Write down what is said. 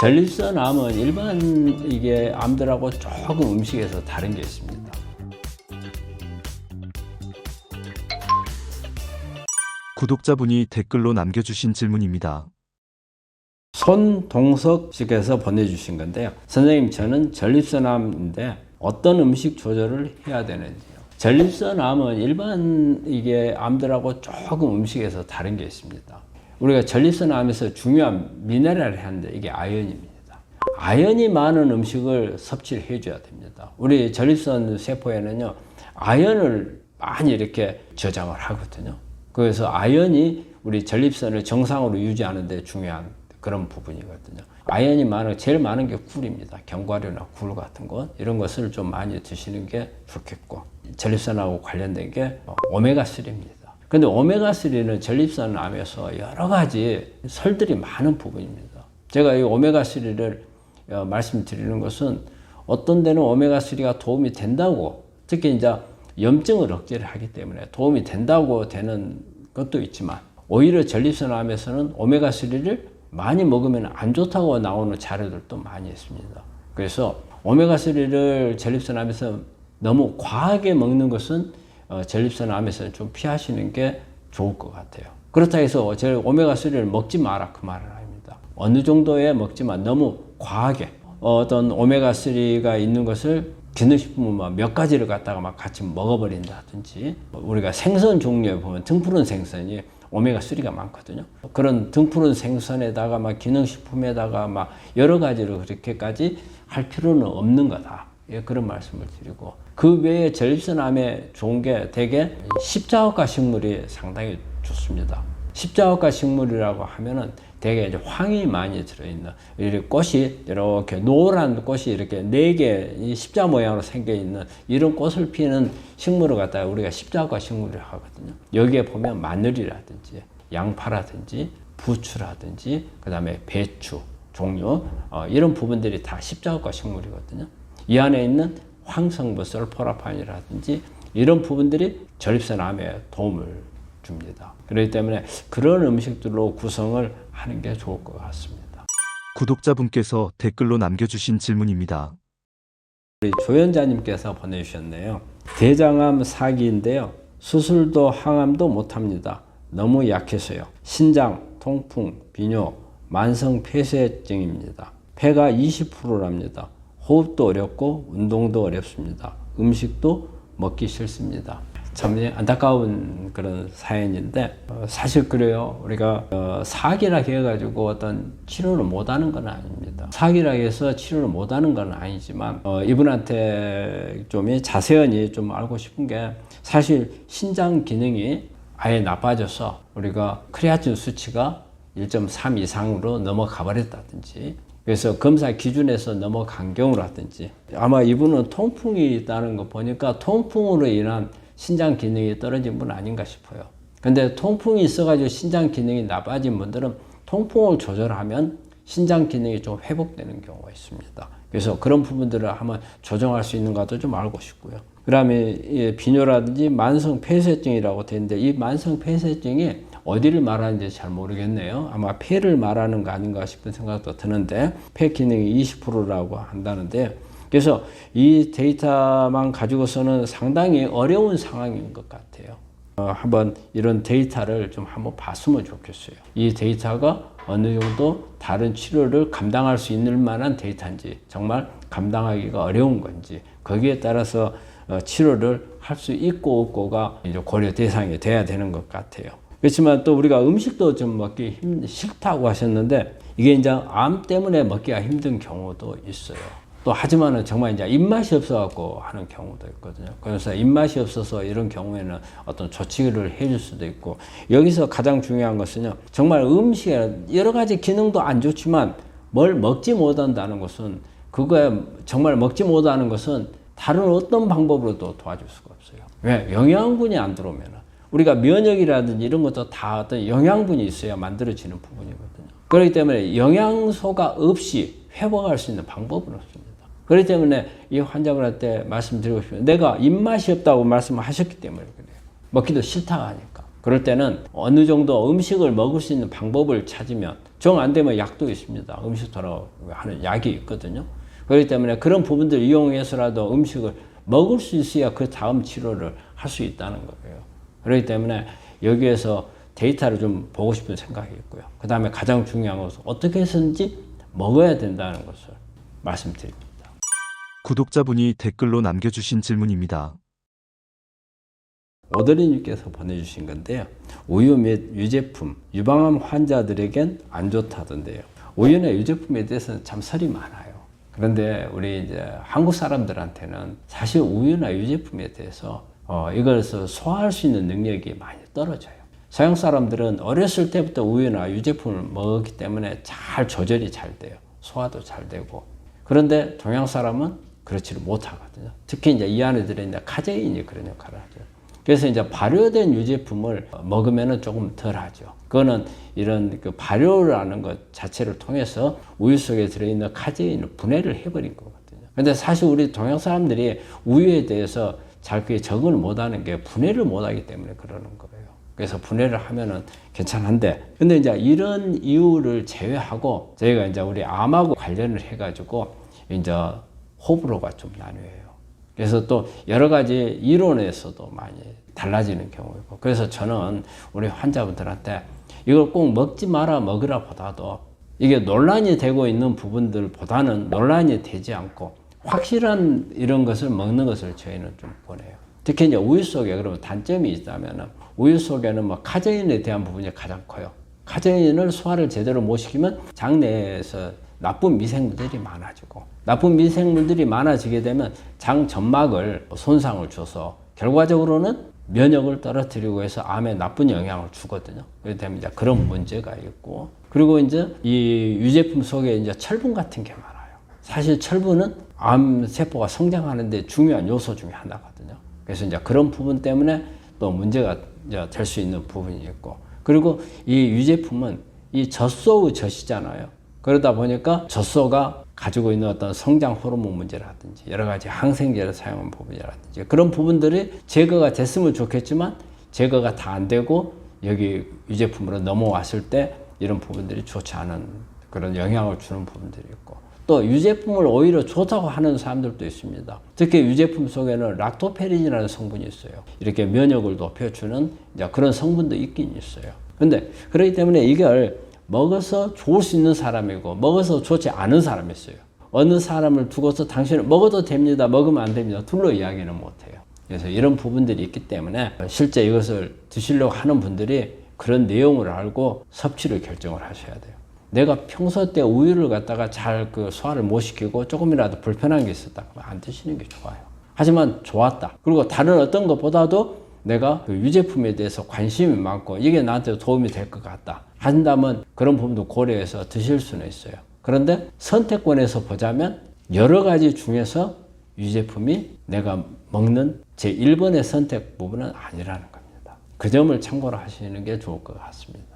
전립선 암은 일반 이게 암들하고 조금 음식에서 다른 게 있습니다. 구독자분이 댓글로 남겨주신 질문입니다. 손동석 씨께서 보내주신 건데요. 선생님, 저는 전립선암인데 어떤 음식 조절을 해야 되는지요? 전립선암은 일반 이게 암들하고 조금 음식에서 다른 게 있습니다. 우리가 전립선 암에서 중요한 미네랄을 하는데 이게 아연입니다. 아연이 많은 음식을 섭취를 해줘야 됩니다. 우리 전립선 세포에는요, 아연을 많이 이렇게 저장을 하거든요. 그래서 아연이 우리 전립선을 정상으로 유지하는 데 중요한 그런 부분이거든요. 아연이 많은 제일 많은 게 꿀입니다. 견과류나 굴 같은 것 이런 것을 좀 많이 드시는 게 좋겠고 전립선하고 관련된 게 오메가 3입니다. 근데 오메가 3는 전립선 암에서 여러 가지 설들이 많은 부분입니다. 제가 이 오메가 3를 어, 말씀드리는 것은 어떤 데는 오메가 3가 도움이 된다고 특히 이제 염증을 억제를 하기 때문에 도움이 된다고 되는 것도 있지만 오히려 전립선 암에서는 오메가 3를 많이 먹으면 안 좋다고 나오는 자료들도 많이 있습니다. 그래서 오메가 3를 전립선 암에서 너무 과하게 먹는 것은 어, 전립선 암에서는 좀 피하시는 게 좋을 것 같아요. 그렇다 해서 제 오메가 3를 먹지 마라 그 말은 아닙니다. 어느 정도에 먹지만 너무 과하게 어떤 오메가 3가 있는 것을 기능식품을 막몇 가지를 갖다가 막 같이 먹어버린다든지 우리가 생선 종류에 보면 등푸른 생선이 오메가 3가 많거든요. 그런 등푸른 생선에다가 막 기능식품에다가 막 여러 가지를 그렇게까지 할 필요는 없는 거다. 예, 그런 말씀을 드리고 그 외에 전립선암에 좋은 게 대개 십자화과 식물이 상당히 좋습니다. 십자화과 식물이라고 하면은 대개 이제 황이 많이 들어있는 이렇게 꽃이 이렇게 노란 꽃이 이렇게 네 개 십자 모양으로 생겨 있는 이런 꽃을 피는 식물을 갖다가 우리가 십자과 식물이라고 하거든요. 여기에 보면 마늘이라든지 양파라든지 부추라든지 그 다음에 배추 종류 어, 이런 부분들이 다 십자과 식물이거든요. 이 안에 있는 황성분 설포라판이라든지 이런 부분들이 전립선 암에 도움을 줍니다. 그렇기 때문에 그런 음식들로 구성을 하는 게 좋을 것 같습니다. 구독자분께서 댓글로 남겨주신 질문입니다. 우리 조연자님께서 보내주셨네요. 대장암 사기인데요. 수술도 항암도 못합니다. 너무 약해서요. 신장, 통풍, 비뇨, 만성 폐쇄증입니다. 폐가 20%랍니다. 호흡도 어렵고 운동도 어렵습니다. 음식도 먹기 싫습니다. 참 안타까운 그런 사연인데 어, 사실 그래요. 우리가 어, 사기라 해가지고 어떤 치료를 못하는 건 아닙니다. 사기라 해서 치료를 못하는 건 아니지만 어, 이분한테 좀 자세히 좀 알고 싶은 게 사실 신장 기능이 아예 나빠져서 우리가 크레아틴 수치가 1.3 이상으로 넘어가 버렸다든지 그래서 검사 기준에서 넘어간 경우라든지 아마 이분은 통풍이 있다는 거 보니까 통풍으로 인한 신장 기능이 떨어진 분 아닌가 싶어요. 근데 통풍이 있어가지고 신장 기능이 나빠진 분들은 통풍을 조절하면 신장 기능이 좀 회복되는 경우가 있습니다. 그래서 그런 부분들을 한번 조정할 수 있는가도 좀 알고 싶고요. 그 다음에 비뇨라든지 만성 폐쇄증이라고 되는데 이 만성 폐쇄증이 어디를 말하는지 잘 모르겠네요. 아마 폐를 말하는 거 아닌가 싶은 생각도 드는데 폐 기능이 20%라고 한다는데 그래서 이 데이터만 가지고서는 상당히 어려운 상황인 것 같아요. 어, 한번 이런 데이터를 좀 한번 봤으면 좋겠어요. 이 데이터가 어느 정도 다른 치료를 감당할 수 있는 만한 데이터인지 정말 감당하기가 어려운 건지 거기에 따라서 어, 치료를 할 수 있고 없고가 이제 고려 대상이 돼야 되는 것 같아요. 그렇지만 또 우리가 음식도 좀 먹기 힘, 싫다고 하셨는데 이게 이제 암 때문에 먹기가 힘든 경우도 있어요. 또 하지만은 정말 이제 입맛이 없어갖고 하는 경우도 있거든요. 그래서 입맛이 없어서 이런 경우에는 어떤 조치를 해줄 수도 있고 여기서 가장 중요한 것은요. 정말 음식에 여러 가지 기능도 안 좋지만 뭘 먹지 못한다는 것은 그거에 정말 먹지 못하는 것은 다른 어떤 방법으로도 도와줄 수가 없어요. 왜? 영양분이 안 들어오면은. 우리가 면역이라든지 이런 것도 다 어떤 영양분이 있어야 만들어지는 부분이거든요. 그렇기 때문에 영양소가 없이 회복할 수 있는 방법은 없습니다. 그렇기 때문에 이 환자분한테 말씀드리고 싶어요. 내가 입맛이 없다고 말씀하셨기 때문에 그래요. 먹기도 싫다 하니까. 그럴 때는 어느 정도 음식을 먹을 수 있는 방법을 찾으면 정 안 되면 약도 있습니다. 음식 돌아 하는 약이 있거든요. 그렇기 때문에 그런 부분들 이용해서라도 음식을 먹을 수 있어야 그 다음 치료를 할 수 있다는 거예요. 그렇기 때문에 여기에서 데이터를 좀 보고 싶은 생각이 있고요. 그 다음에 가장 중요한 것은 어떻게 해서든지 먹어야 된다는 것을 말씀드립니다. 구독자분이 댓글로 남겨주신 질문입니다. 오드리님께서 보내주신 건데요. 우유 및 유제품, 유방암 환자들에겐 안 좋다던데요. 우유나 유제품에 대해서는 참 설이 많아요. 그런데 우리 이제 한국 사람들한테는 사실 우유나 유제품에 대해서 어, 이것을 소화할 수 있는 능력이 많이 떨어져요. 서양 사람들은 어렸을 때부터 우유나 유제품을 먹었기 때문에 잘 조절이 잘 돼요. 소화도 잘 되고. 그런데 동양 사람은 그렇지를 못하거든요. 특히 이제 이 안에 들어있는 카제인이 그런 역할을 하죠. 그래서 이제 발효된 유제품을 먹으면은 조금 덜 하죠. 그거는 이런 그 발효라는 것 자체를 통해서 우유 속에 들어있는 카제인을 분해를 해버린 거거든요. 근데 사실 우리 동양 사람들이 우유에 대해서 잘 그게 적응을 못하는 게 분해를 못하기 때문에 그러는 거예요. 그래서 분해를 하면은 괜찮은데, 근데 이제 이런 이유를 제외하고 저희가 이제 우리 암하고 관련을 해가지고 이제 호불호가 좀 나뉘어요. 그래서 또 여러 가지 이론에서도 많이 달라지는 경우이고 그래서 저는 우리 환자분들한테 이걸 꼭 먹지 마라 먹으라 보다도 이게 논란이 되고 있는 부분들보다는 논란이 되지 않고 확실한 이런 것을 먹는 것을 저희는 좀 권해요. 특히 이제 우유 속에 그러면 단점이 있다면은 우유 속에는 뭐 카제인에 대한 부분이 가장 커요. 카제인을 소화를 제대로 못 시키면 장내에서 나쁜 미생물들이 많아지고 나쁜 미생물들이 많아지게 되면 장 점막을 손상을 줘서 결과적으로는 면역을 떨어뜨리고 해서 암에 나쁜 영향을 주거든요. 그렇기 때문에 이제 그런 문제가 있고 그리고 이제 이 유제품 속에 이제 철분 같은 게 많아요. 사실 철분은 암 세포가 성장하는데 중요한 요소 중에 하나거든요. 그래서 이제 그런 부분 때문에 또 문제가 될 수 있는 부분이 있고 그리고 이 유제품은 이 젖소의 젖이잖아요. 그러다 보니까 젖소가 가지고 있는 어떤 성장 호르몬 문제라든지 여러 가지 항생제를 사용한 부분이라든지 그런 부분들이 제거가 됐으면 좋겠지만 제거가 다 안 되고 여기 유제품으로 넘어왔을 때 이런 부분들이 좋지 않은 그런 영향을 주는 부분들이 있고 또 유제품을 오히려 좋다고 하는 사람들도 있습니다. 특히 유제품 속에는 락토페린이라는 성분이 있어요. 이렇게 면역을 높여주는 그런 성분도 있긴 있어요. 근데 그렇기 때문에 이걸 먹어서 좋을 수 있는 사람이고 먹어서 좋지 않은 사람이 있어요. 어느 사람을 두고서 당신은 먹어도 됩니다. 먹으면 안 됩니다. 둘로 이야기는 못해요. 그래서 이런 부분들이 있기 때문에 실제 이것을 드시려고 하는 분들이 그런 내용을 알고 섭취를 결정을 하셔야 돼요. 내가 평소 때 우유를 갖다가 잘 그 소화를 못 시키고 조금이라도 불편한 게 있었다. 안 드시는 게 좋아요. 하지만 좋았다. 그리고 다른 어떤 것보다도 내가 그 유제품에 대해서 관심이 많고 이게 나한테 도움이 될 것 같다. 한다면 그런 부분도 고려해서 드실 수는 있어요. 그런데 선택권에서 보자면 여러 가지 중에서 유제품이 내가 먹는 제 1번의 선택 부분은 아니라는 겁니다. 그 점을 참고로 하시는 게 좋을 것 같습니다.